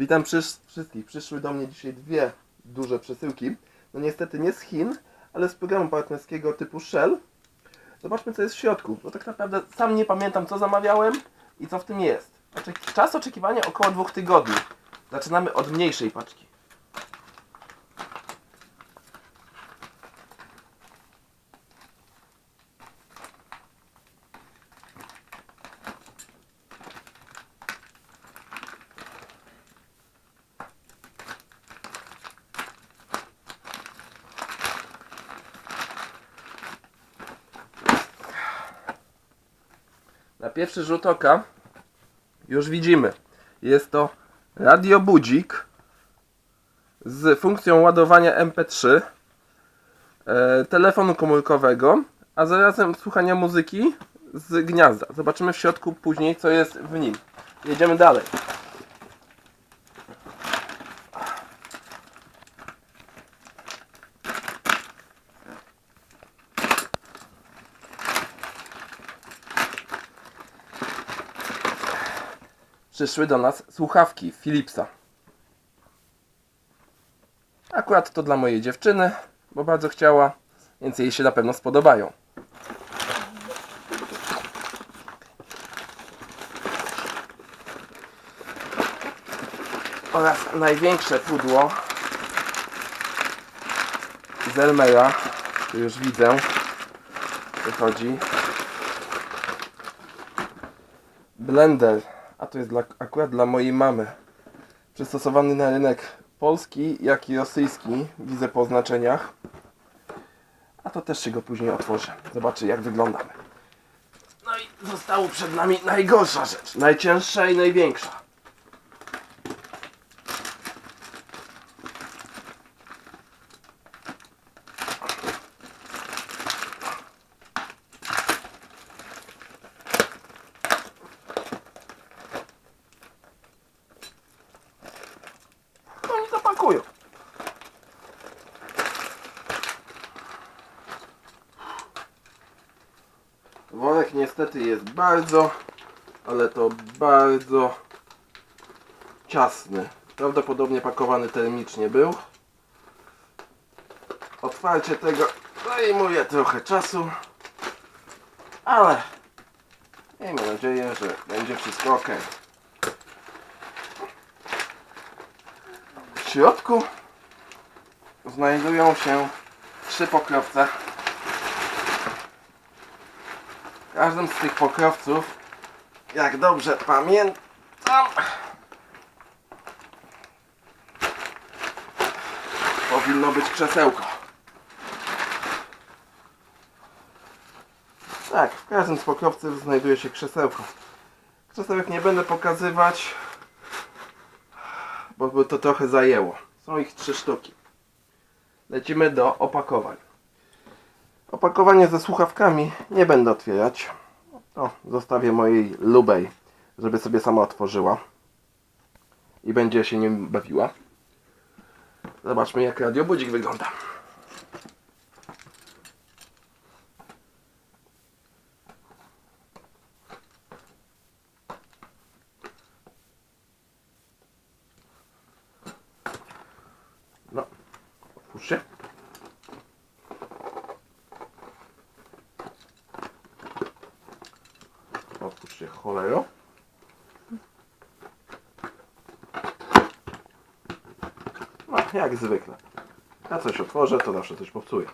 Witam wszystkich. Przyszły do mnie dzisiaj dwie duże przesyłki. No niestety nie z Chin, ale z programu partnerskiego typu Shell. Zobaczmy co jest w środku. Bo tak naprawdę sam nie pamiętam co zamawiałem i co w tym jest. Czas oczekiwania około dwóch tygodni. Zaczynamy od mniejszej paczki. Na pierwszy rzut oka już widzimy. Jest to radiobudzik z funkcją ładowania MP3, e, telefonu komórkowego, a zarazem słuchania muzyki z gniazda. Zobaczymy w środku później, co jest w nim. Jedziemy dalej. Przyszły do nas słuchawki Philipsa. Akurat to dla mojej dziewczyny, bo bardzo chciała, więc jej się na pewno spodobają. Oraz największe pudło z Elmera, tu już widzę, wychodzi. Blender, a to jest dla, akurat dla mojej mamy. Przystosowany na rynek polski, jak i rosyjski, widzę po oznaczeniach. A to też się go później otworzę. Zobaczy jak wyglądamy. No i zostało przed nami najgorsza rzecz. Najcięższa i największa. Worek niestety jest bardzo, ale to bardzo ciasny. Prawdopodobnie pakowany termicznie był. Otwarcie tego zajmuje trochę czasu, ale miejmy nadzieję, że będzie wszystko ok. W środku znajdują się trzy pokrowce. W każdym z tych pokrowców, jak dobrze pamiętam, powinno być krzesełko. Tak, w każdym z pokrowców znajduje się krzesełko. Krzesełek nie będę pokazywać, bo by to trochę zajęło. Są ich trzy sztuki. Lecimy do opakowań. Opakowanie ze słuchawkami nie będę otwierać. O, zostawię mojej lubej, żeby sobie sama otworzyła. I będzie się nim bawiła. Zobaczmy jak radiobudzik wygląda. No, Otwórz się, cholero. No, jak zwykle. Ja coś otworzę, to zawsze coś popsuję.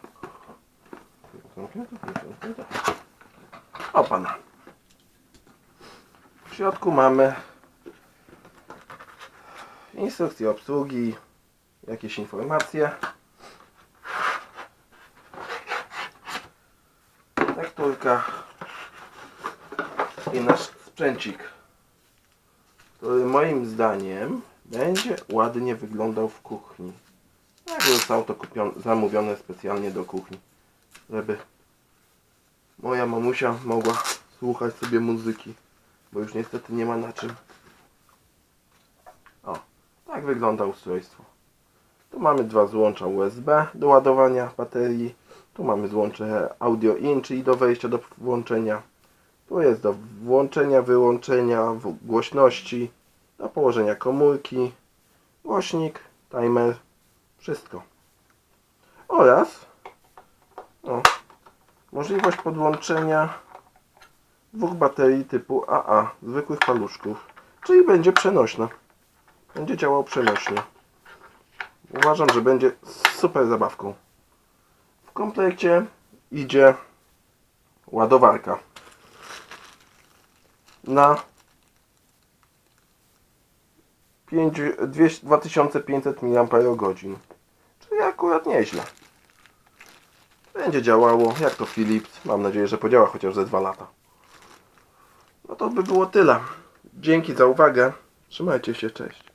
O pana. W środku mamy instrukcję obsługi, jakieś informacje. Tekturka i nasz sprzęcik, który moim zdaniem będzie ładnie wyglądał w kuchni. Jakby zostało to kupione, zamówione specjalnie do kuchni, żeby moja mamusia mogła słuchać sobie muzyki, bo już niestety nie ma na czym. O, tak wygląda ustrojstwo. Tu mamy dwa złącza USB do ładowania baterii. Tu mamy złącze audio in, czyli do wejścia do włączenia. Tu jest do włączenia, wyłączenia, głośności, do położenia komórki, głośnik, timer, wszystko. Oraz o, możliwość podłączenia dwóch baterii typu AA, zwykłych paluszków, czyli będzie przenośna. Będzie działał przenośnie. Uważam, że będzie super zabawką. W komplekcie idzie ładowarka na 5, 200 2500 mAh. Czyli akurat nieźle. Będzie działało, jak to Philips. Mam nadzieję, że podziała chociaż ze 2 lata. No to by było tyle. Dzięki za uwagę. Trzymajcie się, cześć.